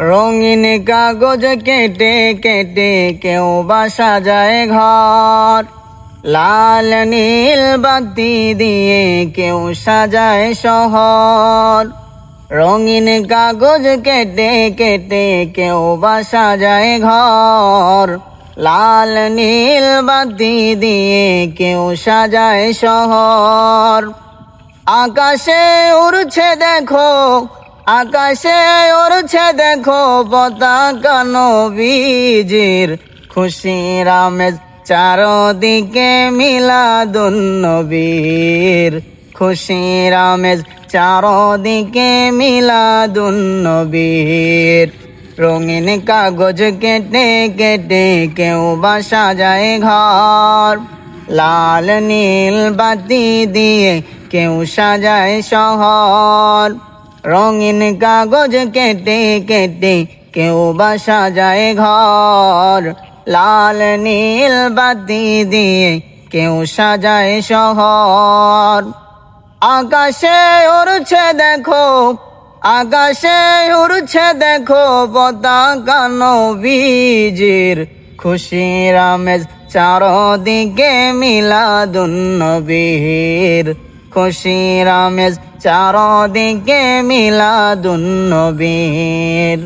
রঙিন কাগজ কেটে কেটে কেউ বাসা যায় ঘর। লাল, নীল বাতি দিয়ে কেউ সাজায় শহর। রঙিন কাগজ কেটে কেটে কেউ বাসা যায় ঘর। লাল, নীল বাতি দিয়ে কেউ সাজায় শহর। আকাশে উড়ছে দেখো আকাশে উড়ছে দেখো পতাকা নবীজির। খুশি রামেজ চারদিকে মিলাদুন নবীর। খুশি রামেজ চারদিকে মিলাদুন নবীর। রঙিন কাগজ কেটে কেটে কেউ বাসা যায় ঘর। লাল নীল বাতি দিয়ে কেউ সাজায় শহর। রঙিন কাগজ কেটে কেটে কেউ বাসা যায় ঘর। লাল, নীল বাতি দিয়ে কেউ সাজায় শহর। আকাশে উড়ছে দেখো, আকাশে উড়ছে দেখো পতাকা নবীজির। খুশি রামেজ চারদিকে মিলাদুন নবীর। খুশি রামেজ চারদিকে মিলা নবীর।